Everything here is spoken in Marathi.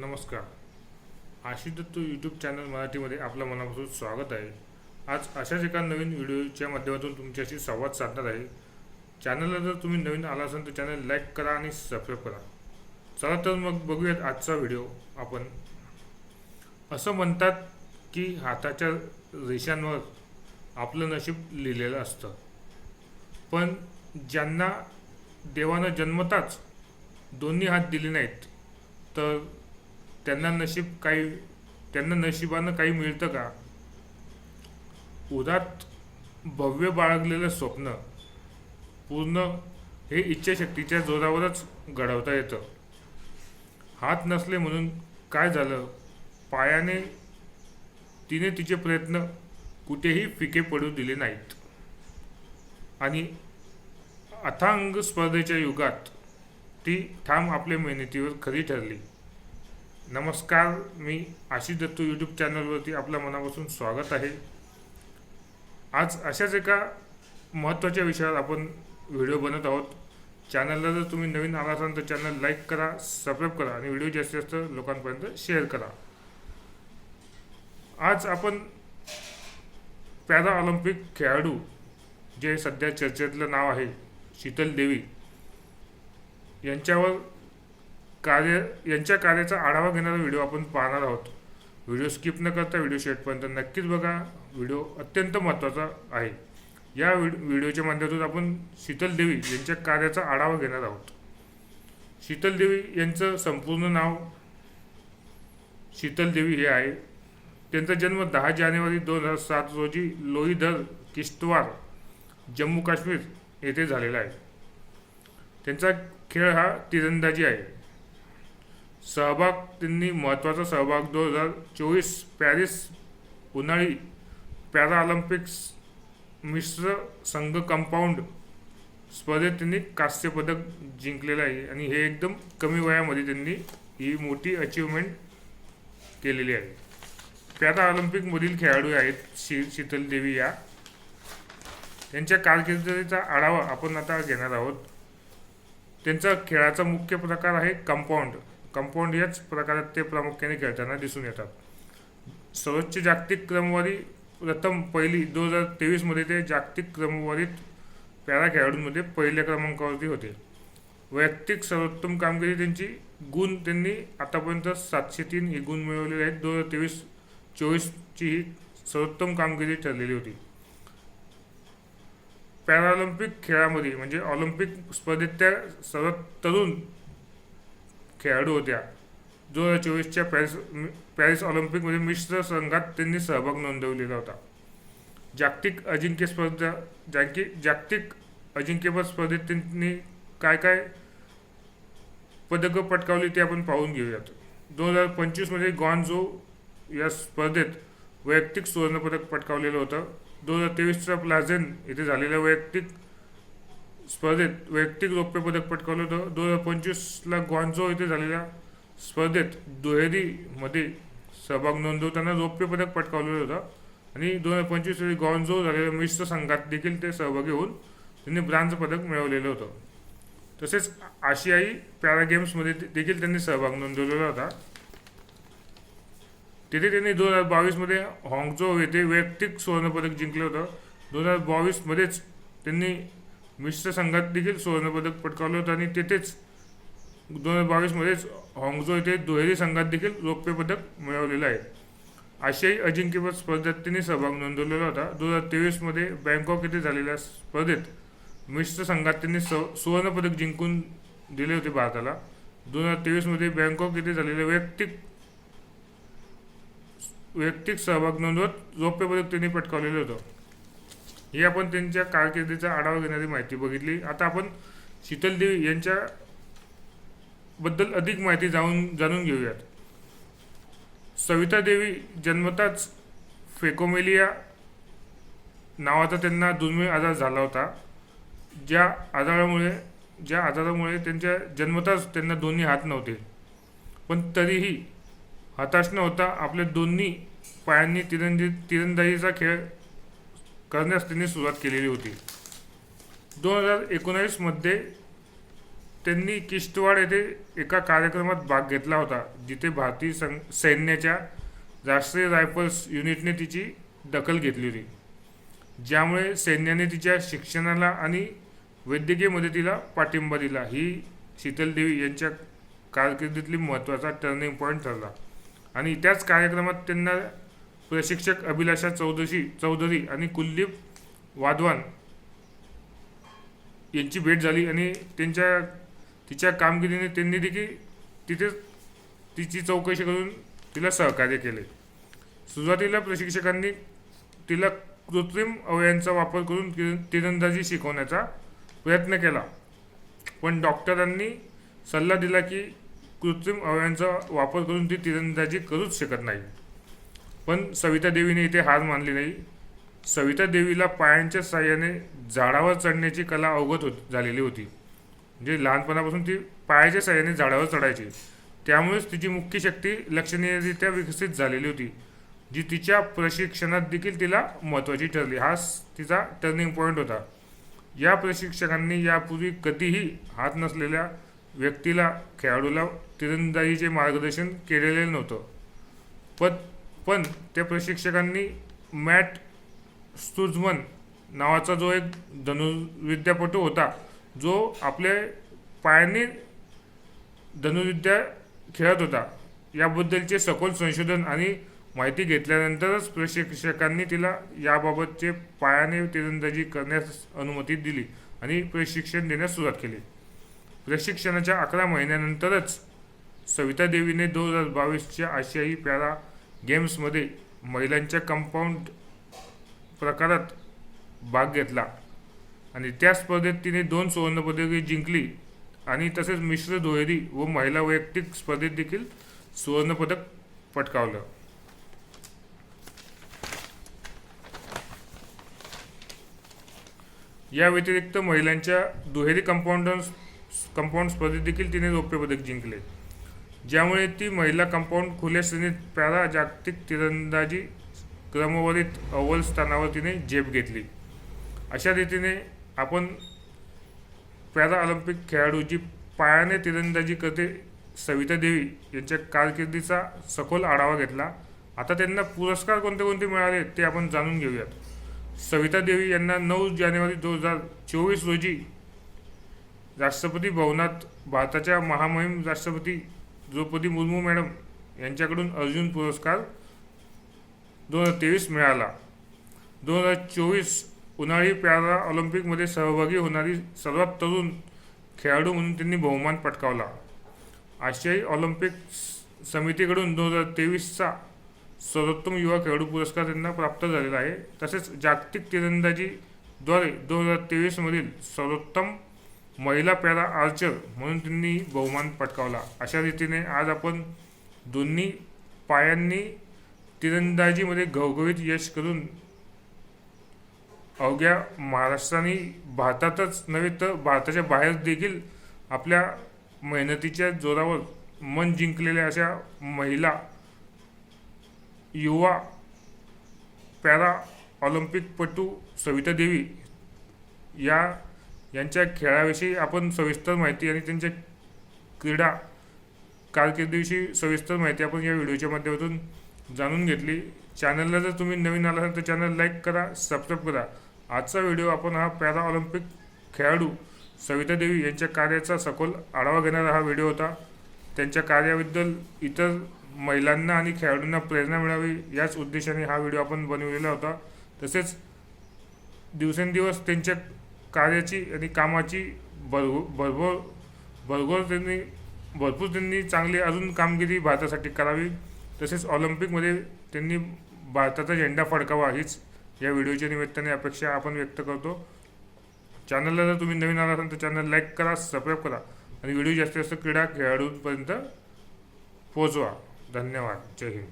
नमस्कार. आशिष यूट्यूब चॅनल मराठीमध्ये आपलं मनापासून स्वागत आहे. आज अशाच एका नवीन व्हिडिओच्या माध्यमातून तुमच्याशी संवाद साधणार आहे. चॅनलला जर तुम्ही नवीन आला असाल तर चॅनल लाईक करा आणि सबस्क्राईब करा. चला तर मग बघूयात आजचा व्हिडिओ आपण. असं म्हणतात की हाताच्या रेषांवर आपलं नशीब लिहिलेलं असतं. पण ज्यांना देवानं जन्मताच दोन्ही हात दिले नाहीत तर त्यांना नशीब काही त्यांना नशिबानं काही मिळतं का? उदात भव्य बाळगलेलं स्वप्न पूर्ण हे इच्छाशक्तीच्या जोरावरच घडवता येतं. हात नसले म्हणून काय झालं? पायाने तिने तिचे प्रयत्न कुठेही फिके पडू दिले नाहीत. आणि अथांग स्पर्धेच्या युगात ती ठाम आपल्या मेहनतीवर खरी ठरली. नमस्कार मी आशिष दत्तू यूट्यूब चॅनलवरती आपल्या मनापासून स्वागत आहे. आज अशाच एका महत्त्वाच्या विषयावर आपण व्हिडिओ बनत आहोत. चॅनलला जर तुम्ही नवीन आला असाल तर चॅनल लाईक करा सबस्क्राईब करा आणि व्हिडिओ जास्तीत जास्त लोकांपर्यंत शेअर करा. आज आपण पॅरा ऑलिम्पिक खेळाडू जे सध्या चर्चेतलं नाव आहे शीतल देवी यांच्यावर कार्य यांच्या कार्याचा आढावा घेणारा व्हिडिओ आपण पाहणार आहोत. व्हिडिओ स्किप न करता व्हिडिओ शेवटपर्यंत नक्कीच बघा. व्हिडिओ अत्यंत महत्त्वाचा आहे. या व्हिडिओच्या माध्यमातून आपण शीतल देवी यांच्या कार्याचा आढावा घेणार आहोत. शीतल देवी यांचं संपूर्ण नाव शीतल देवी हे आहे. त्यांचा जन्म दहा जानेवारी दोन हजार सात रोजी लोईधर किश्तवार जम्मू काश्मीर येथे झालेला आहे. त्यांचा खेळ हा तिरंदाजी आहे. सहभाग त्यांनी महत्त्वाचा सहभाग दोन हजार चोवीस पॅरिस उन्हाळी पॅराऑलिम्पिक्स मिश्र संघ कंपाऊंड स्पर्धेत त्यांनी कांस्यपदक जिंकलेलं आहे आणि हे एकदम कमी वयामध्ये त्यांनी ही मोठी अचीवमेंट केलेली आहे. पॅराऑलिम्पिकमधील खेळाडू आहेत शी शीतल देवी या. त्यांच्या कारकिर्दीचा आढावा आपण आता घेणार आहोत. त्यांचा खेळाचा मुख्य प्रकार आहे कंपाऊंड कंपाऊंड याच प्रकारात ते प्रामुख्याने खेळताना दिसून येतात. सर्वोच्च जागतिक क्रमवारी प्रथम पहिली दोन हजार तेवीसमध्ये ते जागतिक क्रमवारीत पॅरा खेळाडूंमध्ये पहिल्या क्रमांकावरती होते. वैयक्तिक सर्वोत्तम कामगिरी त्यांची गुण त्यांनी आतापर्यंत सातशे तीन ही गुण मिळवलेले आहेत. दोन हजार तेवीस चोवीसची ही सर्वोत्तम कामगिरी ठरलेली होती. पॅराऑलिम्पिक खेळामध्ये म्हणजे ऑलिम्पिक स्पर्धेत त्या सर्वात तरुण खेळाडू होत्या. दोन हजार चोवीसच्या पॅरिस पॅरिस ऑलिम्पिकमध्ये मिश्र संघात त्यांनी सहभाग नोंदवलेला होता. जागतिक अजिंक्य स्पर्धा जागी जागतिक अजिंक्यपद स्पर्धेत त्यांनी काय काय पदकं पटकावली ते आपण पाहून घेऊयात. दोन हजार पंचवीसमध्ये गॉन्झो या स्पर्धेत वैयक्तिक सुवर्णपदक पटकावलेलं होतं. दोन हजार तेवीसचा प्लाझेन येथे झालेल्या वैयक्तिक स्पर्धेत वैयक्तिक रौप्य पदक पटकावलं होतं. दोन हजार पंचवीसला ग्वांझो येथे झालेल्या स्पर्धेत दुहेरीमध्ये सहभाग नोंदवताना रौप्य पदक पटकावलेलं होतं. आणि दोन हजार पंचवीस रोजी गॉन्झो झालेल्या मिश्र संघात देखील ते सहभागी होऊन त्यांनी ब्रांझ पदक मिळवलेलं होतं. तसेच आशियाई पॅरा गेम्समध्ये देखील त्यांनी सहभाग नोंदवलेला होता. तिथे त्यांनी दोन हजार बावीसमध्ये हाँगझो येथे वैयक्तिक सुवर्णपदक जिंकलं होतं. दोन हजार बावीसमध्येच त्यांनी मिश्र संघात देखील सुवर्णपदक पटकावलं होतं आणि तेथेच दोन हजार बावीसमध्येच हॉंगझो येथे दुहेरी संघात देखील रौप्य पदक मिळवलेलं आहे. आशियाई अजिंक्यपद स्पर्धेत त्यांनी सहभाग नोंदवलेला होता. दोन हजार तेवीसमध्ये बँकॉक येथे झालेल्या स्पर्धेत मिश्र संघात त्यांनी स सुवर्णपदक जिंकून दिले होते भारताला. दोन हजार तेवीसमध्ये बँकॉक येथे झालेल्या वैयक्तिक वैयक्तिक सहभाग नोंदवत रौप्य पदक त्यांनी पटकावलेलं होतं. ही आपण त्यांच्या कारकिर्दीचा आढावा घेणारी माहिती बघितली. आता आपण शीतल देवी यांच्या बद्दल अधिक माहिती जाऊन जाणून घेऊयात. सविता देवी जन्मताच फेकोमेलिया नावाचा त्यांना दुर्मिळ आजार झाला होता. ज्या आजारामुळे ज्या आजारामुळे त्यांच्या जन्मताच त्यांना दोन्ही हात नव्हते. पण तरीही हताश न होता आपल्या दोन्ही पायांनी तिरंदी तिरंदाजीचा खेळ करण्यास त्यांनी सुरुवात केलेली होती. दोन हजार एकोणावीसमध्ये त्यांनी किश्तवाड येथे एका कार्यक्रमात भाग घेतला होता जिथे भारतीय सं सैन्याच्या राष्ट्रीय रायफल्स युनिटने तिची दखल घेतली होती. ज्यामुळे सैन्याने तिच्या शिक्षणाला आणि वैद्यकीय मदतीला पाठिंबा दिला. ही शीतल देवी यांच्या कारकिर्दीतली महत्त्वाचा टर्निंग पॉईंट ठरला. आणि त्याच कार्यक्रमात त्यांना प्रशिक्षक अभिलाषा चौधरी चौधरी आणि कुलदीप वाधवान यांची भेट झाली आणि त्यांच्या तिच्या कामगिरीने त्यांनी देखील तिथे तिची चौकशी करून तिला सहकार्य केले. सुरुवातीला प्रशिक्षकांनी तिला कृत्रिम अवयवांचा वापर करून तिरंदाजी शिकवण्याचा प्रयत्न केला. पण डॉक्टरांनी सल्ला दिला की कृत्रिम अवयवांचा वापर करून ती तिरंदाजी करूच शकत नाही. पण सविता देवीने इथे हार मानली नाही. सविता देवीला पायांच्या साह्याने झाडावर चढण्याची कला अवगत होत झालेली होती. म्हणजे लहानपणापासून ती पायाच्या साह्याने झाडावर चढायची. त्यामुळेच तिची मुख्य शक्ती लक्षणीयरित्या विकसित झालेली होती. जी तिच्या प्रशिक्षणात देखील तिला महत्त्वाची ठरली. हा तिचा टर्निंग पॉईंट होता. या प्रशिक्षकांनी यापूर्वी कधीही हात नसलेल्या व्यक्तीला खेळाडूला तिरंदाजीचे मार्गदर्शन केलेले नव्हतं. पण पण त्या प्रशिक्षकांनी मॅट स्टुझमन नावाचा जो एक धनुर्विद्यापटू होता जो आपले पायाने धनुर्विद्या खेळत होता याबद्दलचे सखोल संशोधन आणि माहिती घेतल्यानंतरच प्रशिक्षकांनी तिला याबाबतचे पायाने तिरंदाजी करण्यास अनुमती दिली आणि प्रशिक्षण देण्यास सुरुवात केली. प्रशिक्षणाच्या अकरा महिन्यानंतरच सविता देवीने दोन हजार बावीसच्या आशियाई पॅरा गेम्समध्ये महिलांच्या कंपाऊंड प्रकारात भाग घेतला. आणि त्या स्पर्धेत तिने दोन सुवर्णपदके जिंकली आणि तसेच मिश्र दुहेरी व महिला वैयक्तिक स्पर्धेत देखील सुवर्णपदक पटकावलं. या व्यतिरिक्त महिलांच्या दुहेरी कंपाऊंड कंपाऊंड स्पर्धेत देखील तिने रौप्य पदक जिंकले. ज्यामुळे ती महिला कंपाऊंड खुल्या श्रेणीत पॅरा जागतिक तिरंदाजी क्रमवारीत अव्वल स्थानावर तिने झेप घेतली. अशा रीतीने आपण पॅरा ऑलिम्पिक खेळाडू जी पायाने तिरंदाजी करते सविता देवी यांच्या कारकिर्दीचा सखोल आढावा घेतला. आता त्यांना पुरस्कार कोणते कोणते मिळाले ते आपण जाणून घेऊयात. सविता देवी यांना नऊ जानेवारी दोन हजार चोवीस रोजी राष्ट्रपती भवनात भारताच्या महामहिम राष्ट्रपती द्रौपदी मुर्मू मॅडम यांच्याकडून अर्जुन पुरस्कार दोन हजार तेवीस मिळाला. दोन हजार चोवीस उन्हाळी पॅरा ऑलिम्पिकमध्ये सहभागी होणारी सर्वात तरुण खेळाडू म्हणून त्यांनी बहुमान पटकावला. आशियाई ऑलिम्पिक समितीकडून दोन हजार तेवीसचा सर्वोत्तम युवा खेळाडू पुरस्कार त्यांना प्राप्त झालेला आहे. तसेच जागतिक तिरंदाजीद्वारे दोन हजार तेवीसमधील सर्वोत्तम महिला पॅरा आर्चर म्हणून त्यांनी बहुमान पटकावला. अशा रीतीने आज आपण दोन्ही पायांनी तिरंदाजीमध्ये घवघवीत यश करून अवघ्या महाराष्ट्राने भारतातच नव्हे तर भारताच्या बाहेर देखील आपल्या मेहनतीच्या जोरावर मन जिंकलेल्या अशा महिला युवा पॅरा ऑलिम्पिकपटू सविता देवी या यांच्या खेळाविषयी आपण सविस्तर माहिती आणि त्यांच्या क्रीडा कारकिर्दीविषयी सविस्तर माहिती आपण या व्हिडिओच्या माध्यमातून जाणून घेतली. चॅनलला जर तुम्ही नवीन आला असाल तर चॅनल लाईक करा सबस्क्राईब करा. आजचा व्हिडिओ आपण हा पॅरा ऑलिम्पिक खेळाडू सविता देवी यांच्या कार्याचा सखोल आढावा घेणारा हा व्हिडिओ होता. त्यांच्या कार्याबद्दल इतर महिलांना आणि खेळाडूंना प्रेरणा मिळावी याच उद्देशाने हा व्हिडिओ आपण बनवलेला होता. तसेच दिवसेंदिवस त्यांच्या कार्याची आणि कामाची भरभू भरभर भरघोर त्यांनी भरपूर त्यांनी चांगली अजून कामगिरी भारतासाठी करावी. तसेच ऑलिम्पिकमध्ये त्यांनी भारताचा झेंडा फडकावा हीच या व्हिडिओच्या निमित्ताने अपेक्षा आपण व्यक्त करतो. चॅनलला जर तुम्ही नवीन आला असाल तर चॅनल लाईक करा सबस्क्राईब करा आणि व्हिडिओ जास्तीत जास्त क्रीडा खेळाडूंपर्यंत पोचवा धन्यवाद. जय हिंद.